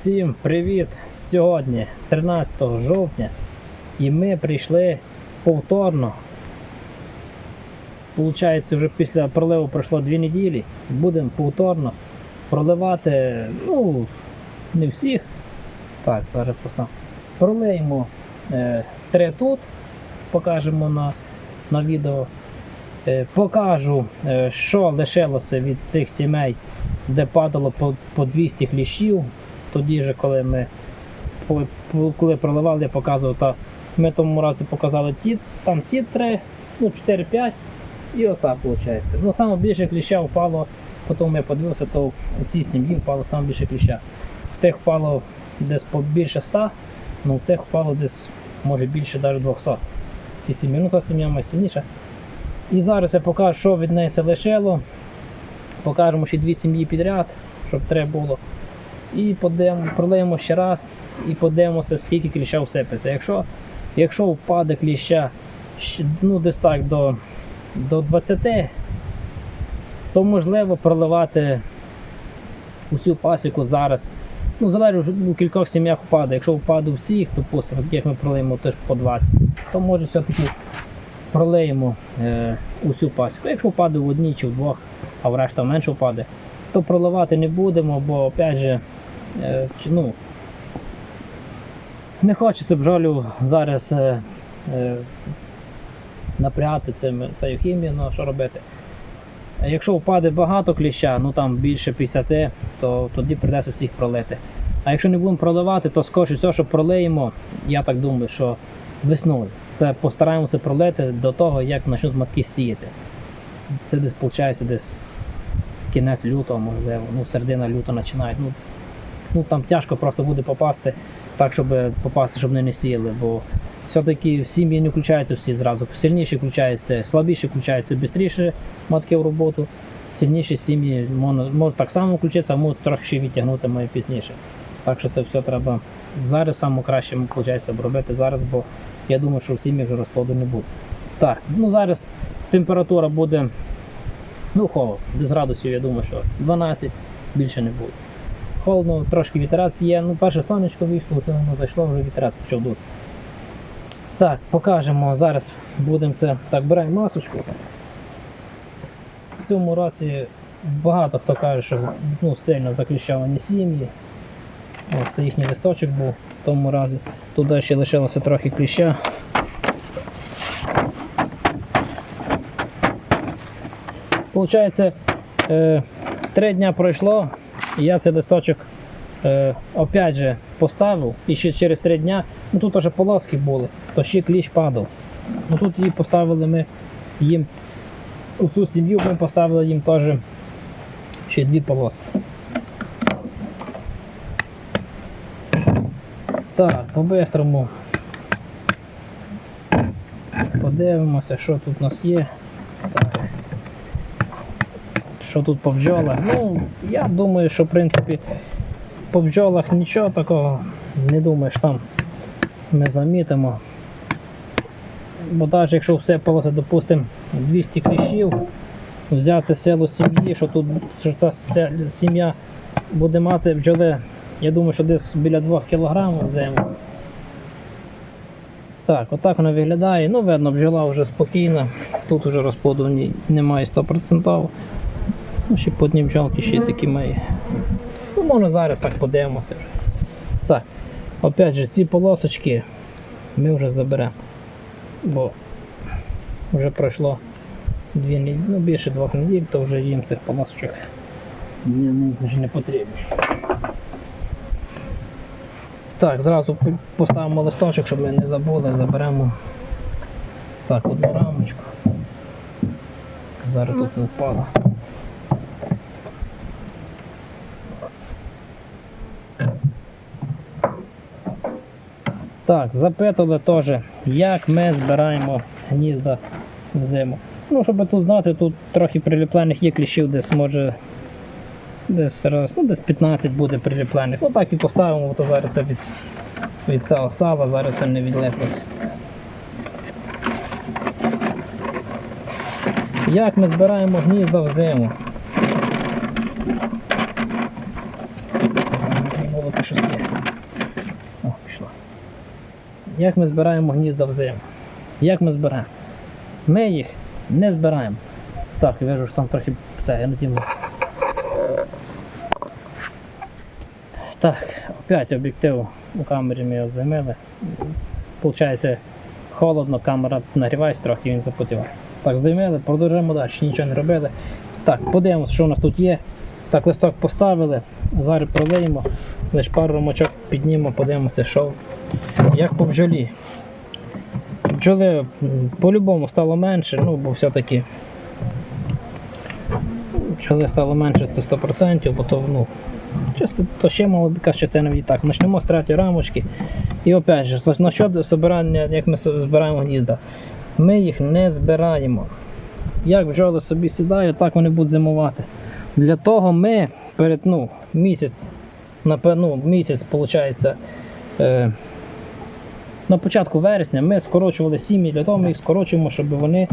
Всім привіт! Сьогодні 13 жовтня і ми прийшли повторно. Получається, вже після проливу пройшло 2 неділі. Будемо повторно проливати, ну, не всіх. Так, зараз просто пролиємо е, три тут, покажемо на, на відео. Е, покажу, е, що лишилося від цих сімей, де падало по, по 200 кліщів. Тоді же, коли ми коли проливали, я показував, та ми тому разі показали ті, там ті три, ну 4-5 і оця виходить. Ну саме кліща впало, потім я подивився, то у цій сім'ї впало саме більше кліща. В тих впало десь по більше 100, ну в цих впало десь може більше навіть 200. Ці сім'ї, ну та сім'я найсильніша. І зараз я покажу, що від неї лишило. Покажемо ще дві сім'ї підряд, щоб треба було. І подивимо, пролиємо ще раз і подивимося, скільки кліща всипеться. Якщо, якщо впаде кліща ну, десь так до, до 20, то можливо проливати усю пасіку зараз. Ну, залежить, у кількох сім'ях впаде. Якщо впаде всіх, допустимо, яких ми пролиємо теж по 20, то може все-таки пролиємо е, усю пасіку. Якщо впаде в одній чи в двох, а в решта менше впаде, то проливати не будемо, бо опять же, ну, не хочеться бджолю зараз е, е, напрягати цим, цією хімією, ну що робити. Якщо впаде багато кліща, ну там більше 50, то тоді придеться всіх пролити. А якщо не будемо проливати, то скоріше все, що пролиємо, я так думаю, що весною. Це постараємося пролити до того, як почнуть матки сіяти. Це десь виходить десь кінець лютого, можливо, ну середина лютого починають. Ну, ну там тяжко просто буде попасти так, щоб попасти, щоб вони не сіяли, бо все-таки в сім'ї не включаються всі зразу. Сильніші включаються, слабіші включаються швидше матки в роботу. Сильніші сім'ї можуть, так само включитися, а можуть трохи ще відтягнути моє пізніше. Так що це все треба зараз саме краще виходить обробити зараз, бо я думаю, що в сім'ї вже розплоду не буде. Так, ну зараз температура буде ну холодно, без градусів, я думаю, що 12 більше не буде. Холодно, трошки вітерець є. Ну, перше сонечко вийшло, коли воно зайшло, вже вітерець почав дути. Так, покажемо. Зараз будемо це. Так, беремо масочку. В цьому році багато хто каже, що ну, сильно закліщовані сім'ї. Ось це їхній листочок був в тому разі. Туди ще лишилося трохи кліща. Получається, е, три дня пройшло, і я цей листочок е, опять же поставив, і ще через три дня, ну тут вже полоски були, то ще кліщ падав. Ну тут її поставили ми їм у цю сім'ю ми поставили їм теж ще дві полоски. Так, по-бистрому подивимося, що тут у нас є. Що тут по бджолах? Ну, я думаю, що в принципі по бджолах нічого такого не думаю, що там ми замітимо. Бо навіть якщо все полоси, допустимо, 200 кліщів, взяти силу сім'ї, що тут що ця сім'я буде мати бджоли, я думаю, що десь біля 2 кг зиму. Так, отак вона виглядає. Ну, видно, бджола вже спокійна. Тут вже розплоду немає 100%. Ну, ще по одній ще такі має. Ну, можна зараз так подивимося. Так, опять же, ці полосочки ми вже заберемо. Бо вже пройшло дві неділі, ну більше двох неділь, то вже їм цих полосочок вже не потрібно. Так, зразу поставимо листочок, щоб ми не забули, заберемо так, одну рамочку. Зараз тут не впало. Так, запитували теж, як ми збираємо гнізда взиму. Ну, щоб тут знати, тут трохи приліплених є кліщів, десь може десь ну десь 15 буде приліплених. Ну і поставимо, то зараз це від, від цього сала, зараз це не відлеплюється. Як ми збираємо гнізда взиму? Було щось є. Як ми збираємо гнізда взиму. Як ми збираємо? Ми їх не збираємо. Так, я вижу, що там трохи це, я тім. Так, опять об'єктив у камері ми його займили. Получається, холодно, камера нагрівається трохи, він запотіває. Так, здіймили, продовжуємо далі, нічого не робили. Так, подивимося, що у нас тут є. Так, листок поставили, зараз пролиємо, лише пару ромочок піднімемо, подивимося, що як по бджолі. Бджоли по-любому стало менше, ну бо все-таки бджоли стало менше, це 100%, бо то, ну, чисто, то ще мало частина так. Почнемо з третьої рамочки. І опять же, за- насчет збирання, як ми збираємо гнізда. Ми їх не збираємо. Як бджоли собі сідають, так вони будуть зимувати. Для того ми перед ну, місяць, напевно, місяць, виходить, на початку вересня ми скорочували сім'ї, для того ми їх скорочуємо, щоб вони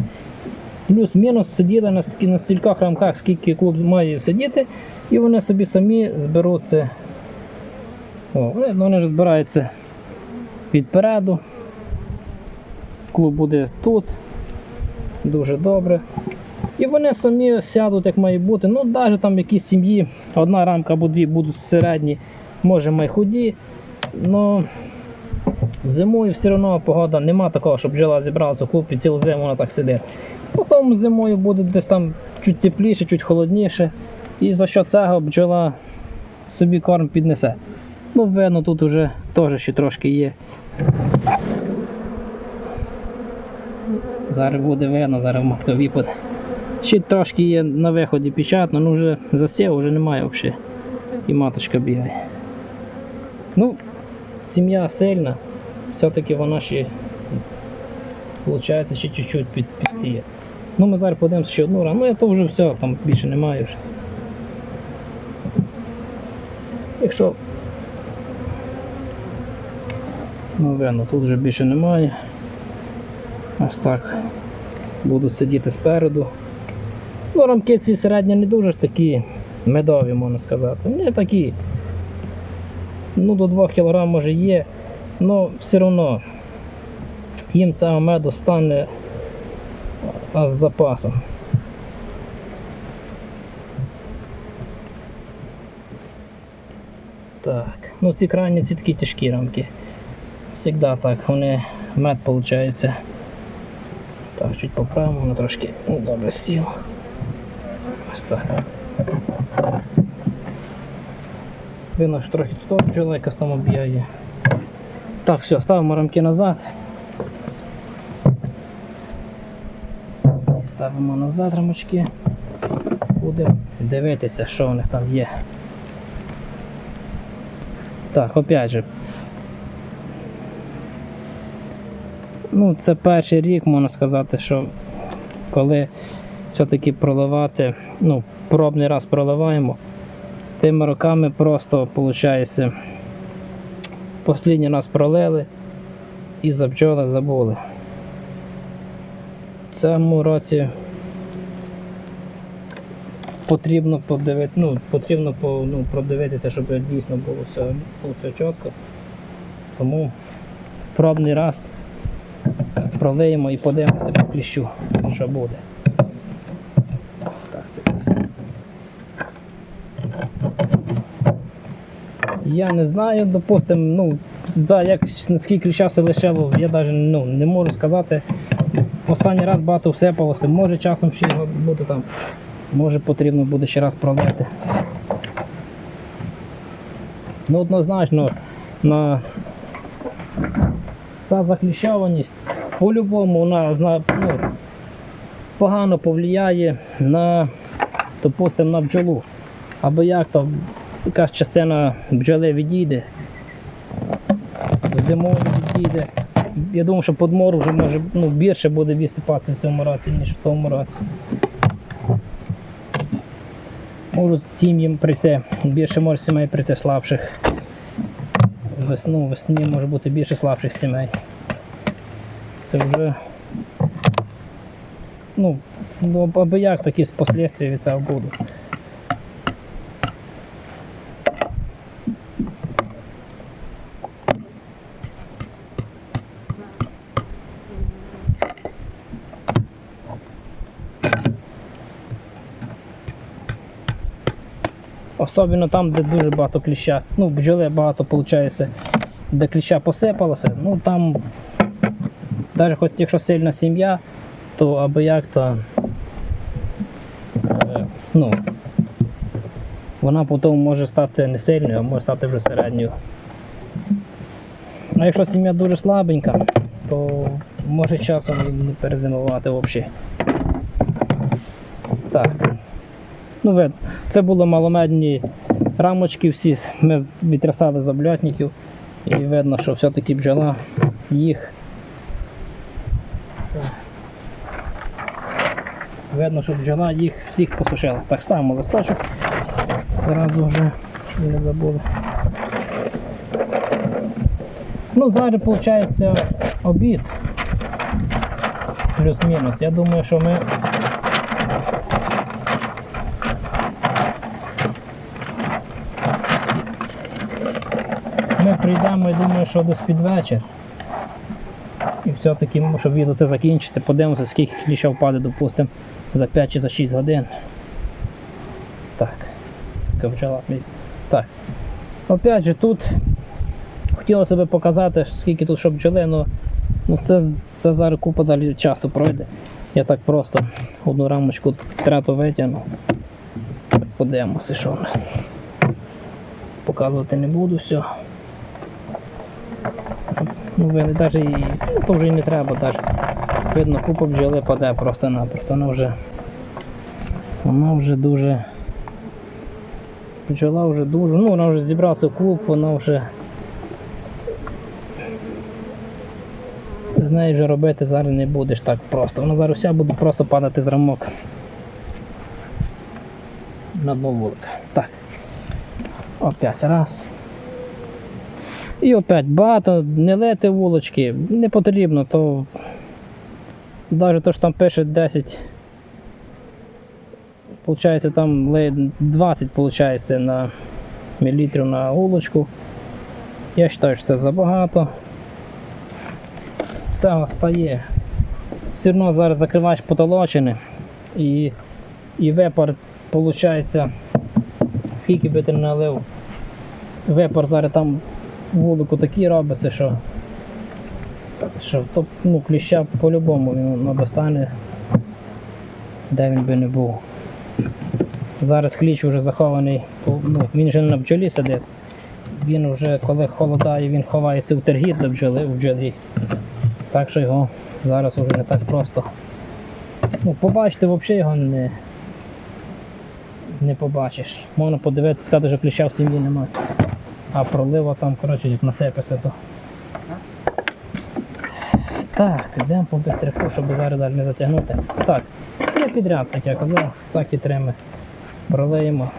плюс-мінус сиділи на, на стількох рамках, скільки клуб має сидіти, і вони собі самі зберуться. О, вони, ну, ж збираються відпереду. Клуб буде тут. Дуже добре. І вони самі сядуть, як має бути. Ну, навіть там якісь сім'ї, одна рамка або дві будуть середні, може май худі. Ну зимою все одно погода нема такого, щоб бджола зібралася клуб цілу зиму вона так сидить. Потім зимою буде десь там чуть тепліше, чуть холодніше. І за що цього бджола собі корм піднесе. Ну, видно, тут вже теж ще трошки є. Зараз буде видно, зараз матка випаде. Ще трошки є на виході печатно, ну вже засів, вже немає взагалі. І маточка бігає. Ну, сім'я сильна, все-таки вона ще виходить ще чуть-чуть під, підсіє. Ну ми зараз подивимося ще одну рану, ну я то вже все, там більше немає вже. Якщо ну видно, тут вже більше немає. Ось так будуть сидіти спереду. Ну, рамки ці середні не дуже ж такі медові, можна сказати. Не такі. Ну, до 2 кг може є, але все одно їм цього меду стане з запасом. Так, ну ці крайні ці такі тяжкі рамки. Всегда так, вони мед виходить. Так, чуть поправимо, воно трошки ну, добре стіл. Ось так. Видно, що трохи тут бджола якась там об'яє. Так, все, ставимо рамки назад. Ставимо назад рамочки. Будемо дивитися, що у них там є. Так, опять же. Ну, це перший рік, можна сказати, що коли все-таки проливати, ну, пробний раз проливаємо, тими роками просто, виходить, останній раз пролили і за бджоли забули. В цьому році потрібно подивити, ну, потрібно по, ну, продивитися, щоб дійсно було все, було все чітко. Тому пробний раз пролиємо і подивимося по кліщу, що буде. Так, це Я не знаю, допустимо, ну, за як скільки часу лишило, я навіть ну, не можу сказати. Останній раз багато всипалося, може часом ще буде там, може потрібно буде ще раз пролити. Ну, однозначно, на та закліщованість по-любому вона ну, погано повлияє на, допустимо, на бджолу. Або як то якась частина бджоли відійде, зимою відійде. Я думаю, що подмор вже може ну, більше буде відсипатися в цьому році, ніж в тому році. Можуть сім'ям прийти, більше може сімей прийти слабших. Весну, весні може бути більше слабших сімей. Це вже. Ну, ну або як такі послідствия від цього будуть. Особливо там, де дуже багато кліща. Ну, бджоли багато виходить, де кліща посипалося, ну там, навіть хоч якщо сильна сім'я, то або як то. е, ну, вона потім може стати не сильною, а може стати вже середньою. А якщо сім'я дуже слабенька, то може часом і не перезимувати взагалі. Так. Ну, це були маломедні рамочки всі. Ми відтрясали з обльотників. І видно, що все-таки бджола їх. Видно, що бджола їх всіх посушила. Так, ставимо листочок. Зразу вже, щоб не забули. Ну, зараз виходить обід. Плюс-мінус. Я думаю, що. Ми прийдемо, я думаю, що десь під вечір. І все-таки, ну, щоб відео це закінчити, подивимося, скільки кліща впаде, допустимо, за 5 чи за 6 годин. Так. Ковчала. Так. Опять же тут хотілося б показати, скільки тут щоб бджоли, але ну, це, це зараз купа далі часу пройде. Я так просто одну рамочку трету витягну. Подивимося, що в нас. Показувати не буду все. Ну, ви навіть і, ну, то вже і не треба навіть. Видно, купа бджоли паде просто-напросто. Вона вже. Вона вже дуже. Бджола вже дуже. Ну, вона вже зібрався в клуб, вона вже. З нею вже робити зараз не будеш так просто. Вона зараз вся буде просто падати з рамок. На дно вулика. Так. Опять раз. І опять багато, не лити вулочки, не потрібно, то навіть то, що там пише 10. Получається там 20 получається на мілітрів на вулочку. Я вважаю, що це забагато. Це стає. Все одно зараз закриваєш потолочини і, і випар виходить, скільки би ти не налив. Випар зараз там вулику такий робиться, що, що то, ну, кліща по-любому він достане, де він би не був. Зараз кліч вже захований, ну, він вже на бджолі сидить. Він вже коли холодає, він ховається в тергіт до бджоли в бджолі. Так що його зараз уже не так просто. Ну, побачити взагалі його не, не побачиш. Можна подивитися, сказати, що кліща в сім'ї немає. А пролива там, коротше, як насипеться, то. Так, йдемо по бистрику, щоб зараз далі не затягнути. Так, не підряд, як я казав, так і трими. Пролиємо.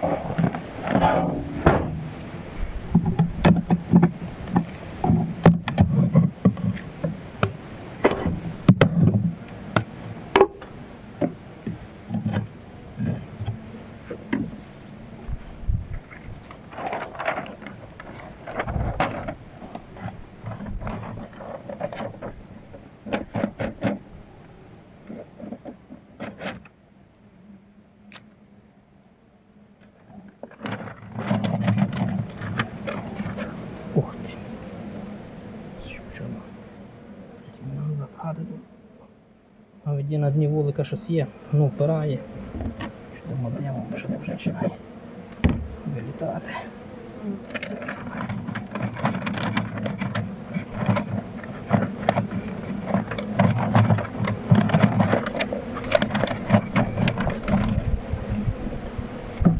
Ух ти. Що чого? Нам запхати тут. А віді на дні вулика щось є, ну впирає. Що там однемо, що там вже починає вилітати.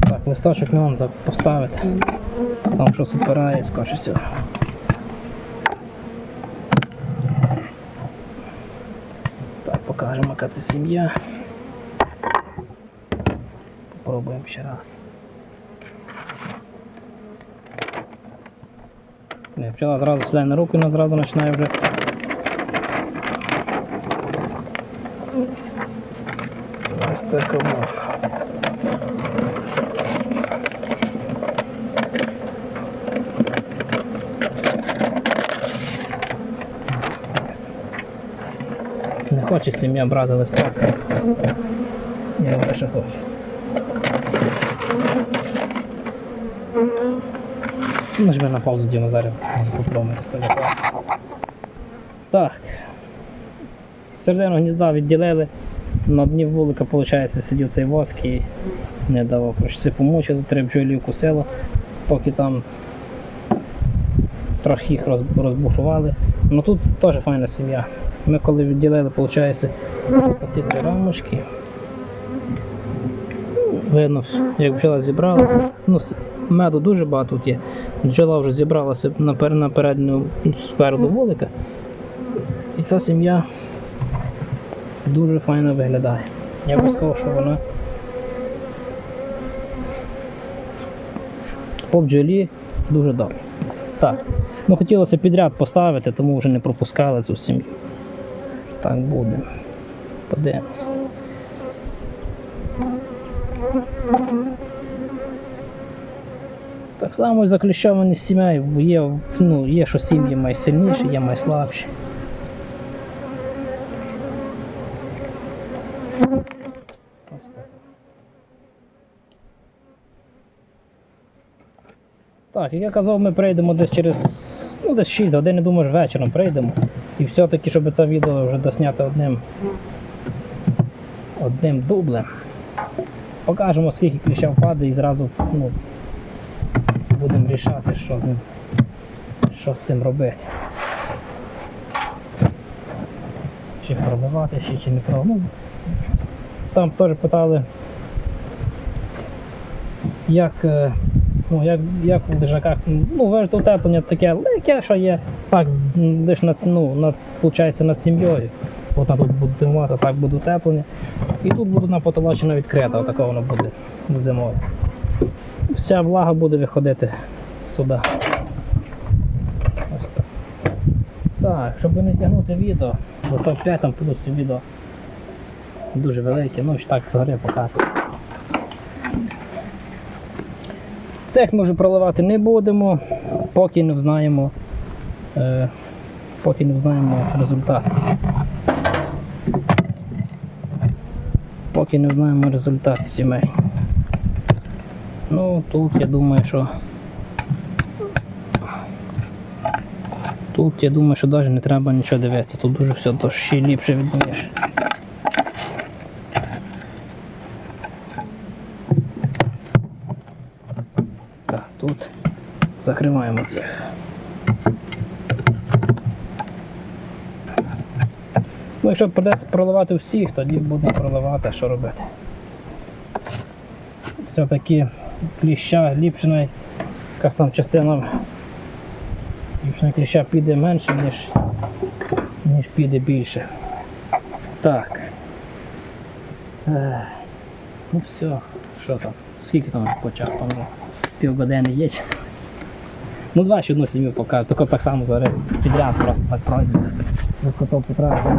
Так, листочок не вам поставити. Там щось впирає, все. покажемо, яка це сім'я. Попробуємо ще раз. Не, пчела зразу сідає на руку і вона зразу починає вже. Ось так от. Хоче сім'я брати листок. Я говорю, що хоче. Нажми на паузу зараз попробуємо це закласти. Так. Середину гнізда відділили. На дні вулика, виходить, сидів цей воск і не давав. Це помучили, три бджолі вкусило, поки там трохи їх розбушували. Ну тут теж файна сім'я. Ми коли відділили, виходить, оці три рамочки. Видно, як бджола зібралася. Ну, меду дуже багато тут є. Бджола вже зібралася на, пер- на передню спереду вулика. І ця сім'я дуже файно виглядає. Я б сказав, що вона по бджолі дуже добре. Так, ну хотілося підряд поставити, тому вже не пропускали цю сім'ю. Так буде. Подивимось. Так само і закліщовані сім'я, є, ну, є, що сім'ї найсильніші, є найслабші. Так. Як я казав, ми прийдемо десь через десь 6 годин, я думаю, вечором прийдемо. І все-таки, щоб це відео вже досняти одним, одним дублем. Покажемо, скільки кліща впаде і зразу ну, будемо рішати, що, що з цим робити. Чи пробивати, ще, чи не пробивати. Ну, там теж питали, як, е, ну, як, як в держаках, ну, вежд утеплення таке легке, що є, так, лиш над, ну, над, виходить, над сім'єю. От вона тут буде зимувати, так буде утеплення. І тут буде на потолочина відкрита, отака воно буде зимою. Вся влага буде виходити сюди. Ось так. Так, щоб не тягнути відео, бо топ-5 там будуть відео дуже великі, ну так згори показати. Цех ми вже проливати не будемо, поки не знаємо, е, поки не знаємо результат. Поки не знаємо результат сімей. Ну, тут я думаю, що. Тут я думаю, що навіть не треба нічого дивитися, тут дуже все то ще ліпше віддаєш. Так, тут закриваємо цех. Ну, якщо придеться проливати всіх, тоді будемо проливати, що робити. Все-таки кліща ліпшена, якась там частина ліпшена кліща піде менше, ніж, ніж піде більше. Так. Ну все, що там? Скільки там по часу там? Півгодини є. Ну два ще одну сім'ю покажу, тільки так само зараз підряд просто так пройде. До котов потрапив.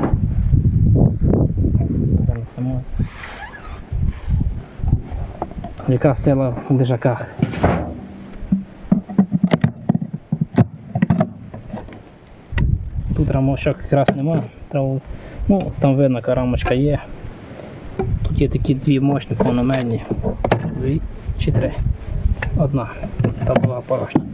Яка сила в лежаках. Тут рамочок якраз нема. Треба, ну, там видно, яка рамочка є. Тут є такі дві мощні повномедні. Дві чи три. Одна. Та була порожня.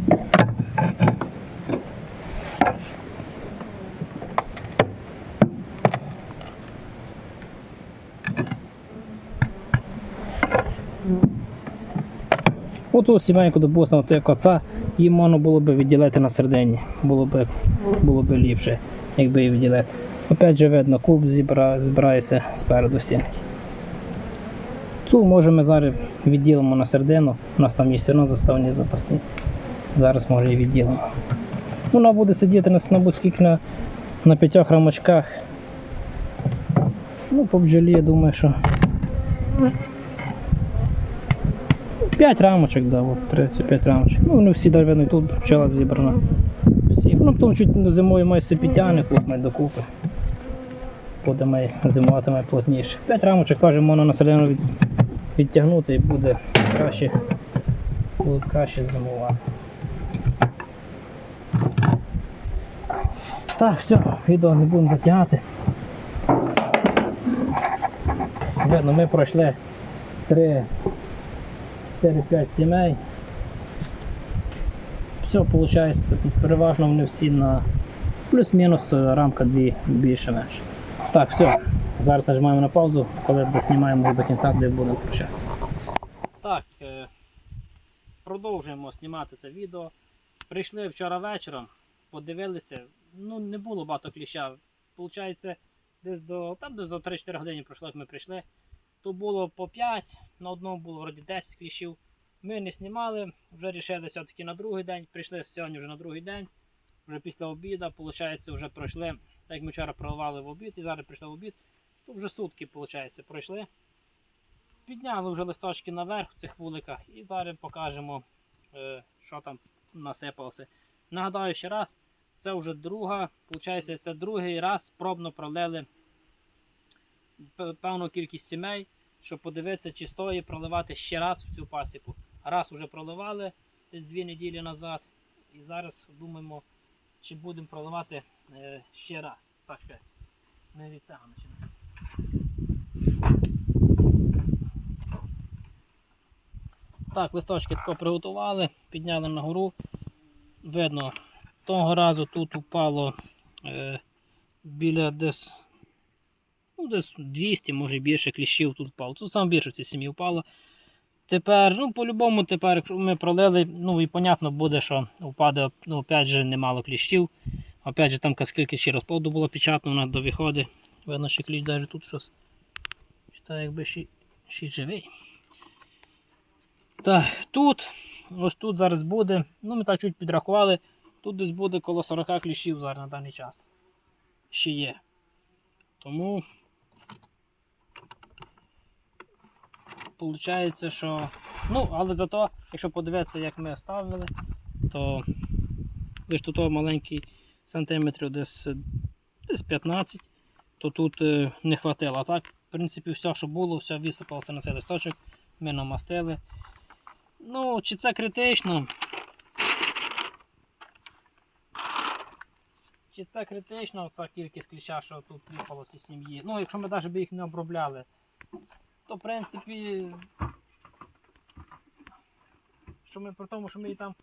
Оту сімейку, допустимо, то як оца, їм можна було б відділити на середині. Було б, було б ліпше, якби її відділити. Опять же видно, куб зібра, збирається спереду стінки. Цю може ми зараз відділимо на середину. У нас там є все одно заставні запасні. Зараз може і відділимо. Вона буде сидіти на скільки на, на п'ятьох рамочках. Ну, по бджолі, я думаю, що. П'ять рамочок, да, от 35 рамочок. Ну, вони всі і тут пчела зібрана. Всі. Ну, потім чуть зимою має все підтягне, хлопне докупи. Буде має зимувати має плотніше. П'ять рамочок теж можна на селяну від, відтягнути і буде краще, буде краще зимувати. Так, все, відео не будемо затягати. Видно, ми пройшли 3 4-5 сімей. все виходить, переважно вони всі на плюс-мінус е, рамка дві більше-менше. Так, все. Зараз нажимаємо на паузу, коли доснімаємо до кінця, де будемо прощатися. Так, е, продовжуємо знімати це відео. Прийшли вчора вечором, подивилися, ну не було багато кліща. Получається, десь до там десь за 3-4 години пройшло, як ми прийшли. То було по 5, на одному було вроді 10 кліщів. Ми не знімали, вже рішили все-таки на другий день. Прийшли сьогодні вже на другий день, вже після обіду, виходить, вже пройшли. Так як ми вчора проливали в обід і зараз прийшли в обід, то вже сутки, виходить, пройшли. Підняли вже листочки наверх в цих вуликах і зараз покажемо, е, що там насипалося. Нагадаю ще раз, це вже друга, виходить, це другий раз пробно пролили певну кількість сімей, щоб подивитися, чи стоїть проливати ще раз всю пасіку. Раз вже проливали десь дві неділі назад. І зараз думаємо, чи будемо проливати е, ще раз. Так. Ми від цього починаємо. Так, листочки тако приготували, підняли на гору. Видно, того разу тут упало е, біля десь, ну, десь 200, може більше кліщів тут впало. Тут саме більше в цій сім'ї впало. Тепер, ну, по-любому, тепер, якщо ми пролили, ну і понятно буде, що впаде, ну, опять же, немало кліщів. Опять же, там скільки ще розплоду було печатно, вона до виходи. Видно, що кліщ навіть тут щось. Читаю, якби ще, ще живий. Так, тут, ось тут зараз буде, ну ми так чуть підрахували, тут десь буде коло 40 кліщів зараз на даний час. Ще є. Тому Получається, що. Ну, але зато, якщо подивитися, як ми ставили, то лише тут маленький сантиметрів десь, десь 15, то тут е, не хватило. А так, в принципі, все, що було, все висипалося на цей листочок, ми намастили. Ну, чи це критично? Чи це критично, ця кількість кліща, що тут цій сім'ї? Ну, якщо ми навіть їх не обробляли, то в принципі. Що ми при тому, що ми її там.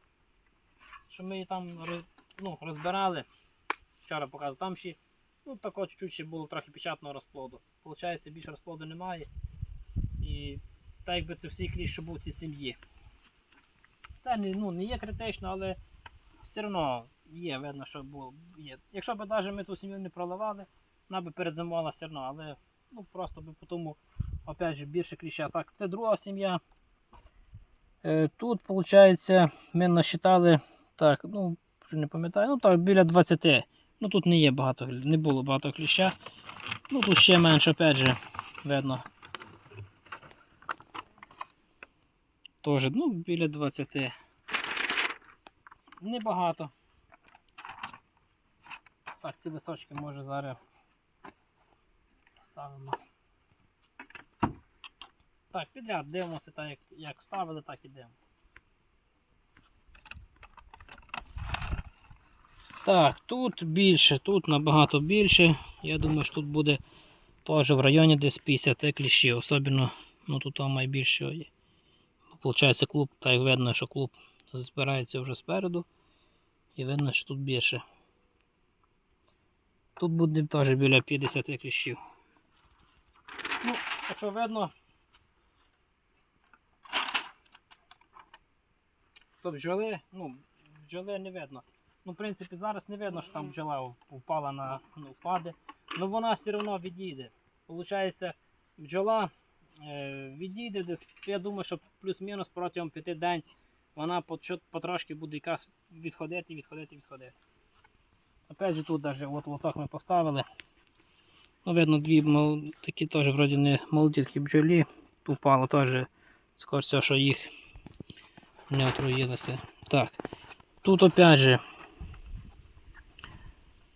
Що ми її там ну, розбирали. Вчора показував, там ще ну, тако чуть-чуть ще було трохи печатного розплоду. Получається, більше розплоду немає. І так якби це всі кліщ, що був в цій сім'ї. Це не, ну, не є критично, але все одно є, видно, що було. Є. Якщо б навіть ми ту сім'ю не проливали, вона би перезимувала все одно, але ну, просто би по тому опять же, більше кліща. Так, це друга сім'я. Е, Тут, виходить, ми насчитали, так, ну, вже не пам'ятаю, ну так, біля 20. Ну тут не є багато, не було багато кліща. Ну тут ще менше, опять же, видно. Тоже, ну, біля 20. Небагато. Так, ці листочки може зараз ставимо. Так, підряд дивимося, так як, як ставили, так і дивимося. Так, тут більше, тут набагато більше. Я думаю, що тут буде теж в районі десь 50 кліщів, особливо ну, тут там найбільше є. Получається клуб, так видно, що клуб збирається вже спереду. І видно, що тут більше. Тут буде теж біля 50 кліщів. Ну, якщо видно, то бджоли, ну, бджоли не видно. Ну, в принципі, зараз не видно, що там бджола впала на ну, впаде. Ну вона все одно відійде. Получається, бджола е, відійде десь, я думаю, що плюс-мінус протягом п'яти день вона потрошки буде якась відходити, відходити, відходити. Опять же тут даже от лоток ми поставили. Ну, видно, дві мол... такі теж вроді не молоді такі бджолі. Упало теж, скоріше, що їх не отруїлися. Так. Тут опять же.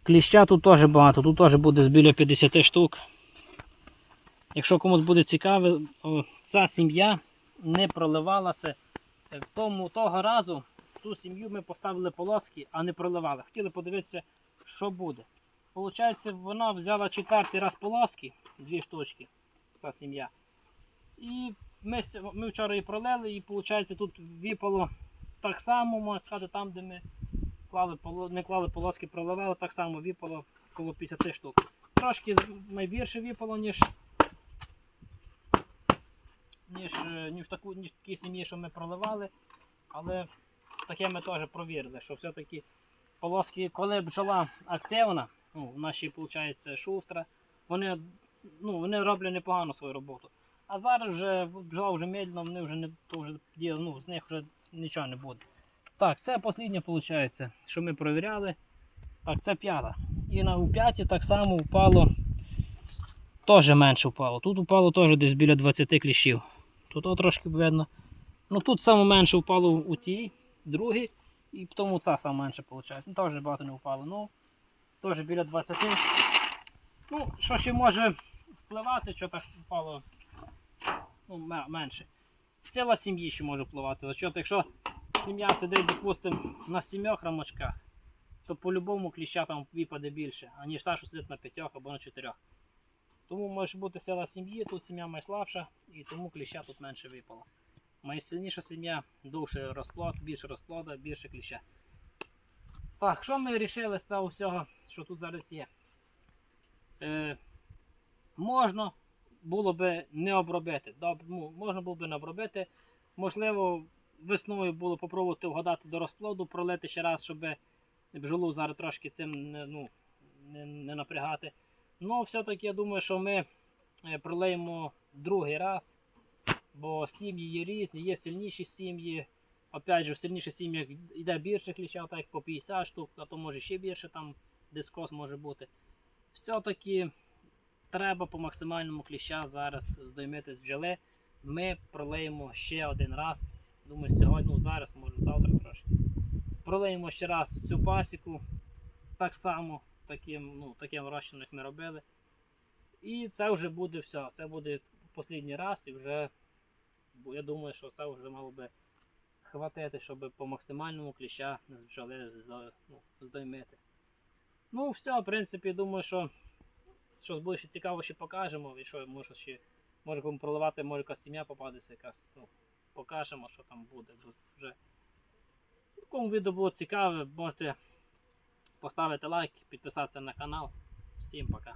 Кліща тут теж багато, тут теж буде біля 50 штук. Якщо комусь буде цікаво, ця сім'я не проливалася. Тому того разу цю сім'ю ми поставили полоски, а не проливали. Хотіли подивитися, що буде. Получається, вона взяла четвертий раз полоски, дві штучки, ця сім'я. І ми, ми вчора її пролили, і виходить, тут випало так само, можна сказати, там, де ми клали, не клали полоски, проливали, так само випало коло 50 штук. Трошки найбільше випало, ніж, ніж, е, ніж, таку, ніж такі сім'ї, що ми проливали. Але таке ми теж провірили, що все-таки полоски, коли бджола активна, ну, в нашій, виходить, шустра, вони, ну, вони роблять непогано свою роботу. А зараз вже бджола вже медленно, вони вже не то вже ну, з них вже нічого не буде. Так, це останнє виходить, що ми провіряли. Так, це п'ята. І на у п'яті так само впало. Теж менше впало. Тут впало теж десь біля 20 кліщів. Тут о, трошки видно. Ну тут саме менше впало у тій, другій, і тому ця саме менше виходить. Ну, теж багато не впало. Ну, теж біля 20. Ну, що ще може впливати, що так впало ну, менше. Ціла сім'ї ще може впливати. За що, якщо сім'я сидить, допустимо, на сімьох рамочках, то по-любому кліща там випаде більше, аніж та, що сидить на п'ятьох або на чотирьох. Тому може бути сила сім'ї, тут сім'я найслабша, і тому кліща тут менше випало. Найсильніша сім'я довше розплод, більше розплода, більше кліща. Так, що ми вирішили з цього всього, що тут зараз є? Е, можна було би не обробити. Доб- ну, можна було би не обробити. Можливо, весною було попробувати вгадати до розплоду, пролити ще раз, щоб бджолу зараз трошки цим не, ну, не, не напрягати. Ну, все-таки я думаю, що ми е, пролиємо другий раз, бо сім'ї є різні, є сильніші сім'ї. Опять же, в сильніших сім'ях йде більше кліща, так по 50 штук, а то може ще більше, там дискос може бути. Все-таки треба по максимальному кліща зараз здоймити з бджоли. Ми пролиємо ще один раз. Думаю, сьогодні, ну зараз, може завтра трошки. Пролиємо ще раз цю пасіку. Так само, таким, ну, таким розчином, як ми робили. І це вже буде все. Це буде останній раз і вже бо я думаю, що це вже мало би хватити, щоб по максимальному кліща з бджоли ну, здоймити. Ну, все, в принципі, думаю, що щось буде ще цікаво, ще покажемо. І що може ще може будемо проливати, може якась сім'я попадеться, якась, ну, покажемо, що там буде. Вже кому відео було цікаве, можете поставити лайк, підписатися на канал. Всім пока.